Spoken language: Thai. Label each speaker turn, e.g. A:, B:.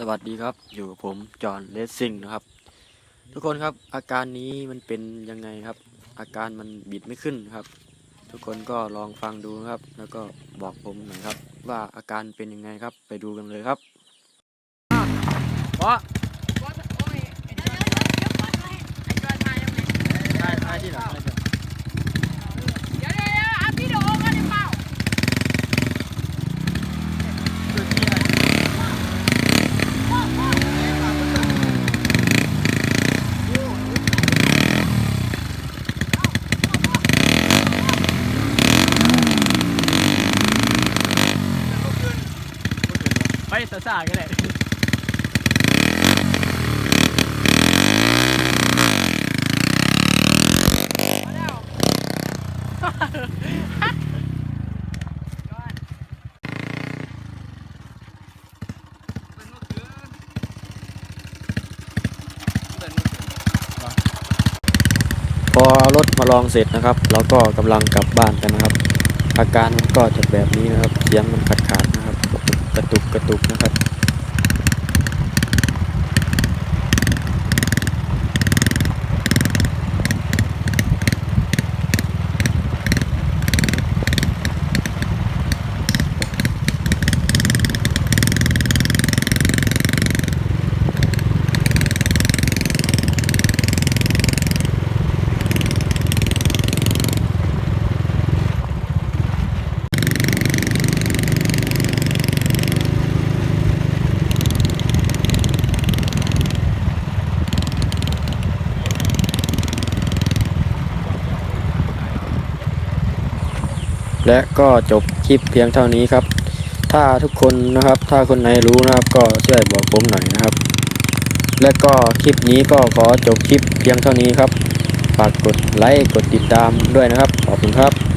A: สวัสดีครับ อยู่กับผมจอห์นเลสซิงนะครับ ทุกคนครับอาการนี้มันเป็นยังไงครับ อาการมันบิดไม่ขึ้นครับ ทุกคนก็ลองฟังดูครับ แล้วก็บอกผมหน่อยครับ ว่าอาการเป็นยังไงครับ ไปดูกันเลยครับเพราะ
B: ไปสาสากันเลย
A: พอเอารถมาลองเสร็จนะครับ เราก็กำลังกลับบ้านกันนะครับ อาการมันก็จะแบบนี้นะครับ เสียงมันขาดขาด ตุกนะครับ และก็จบคลิปเพียงเท่านี้ครับ ถ้าทุกคนนะครับ ถ้าคนไหนรู้นะครับ ก็ช่วยบอกผมหน่อยนะครับ และก็คลิปนี้ก็ขอจบคลิปเพียงเท่านี้ครับ ฝากกดไลค์กดติดตามด้วยนะครับ ขอบคุณครับ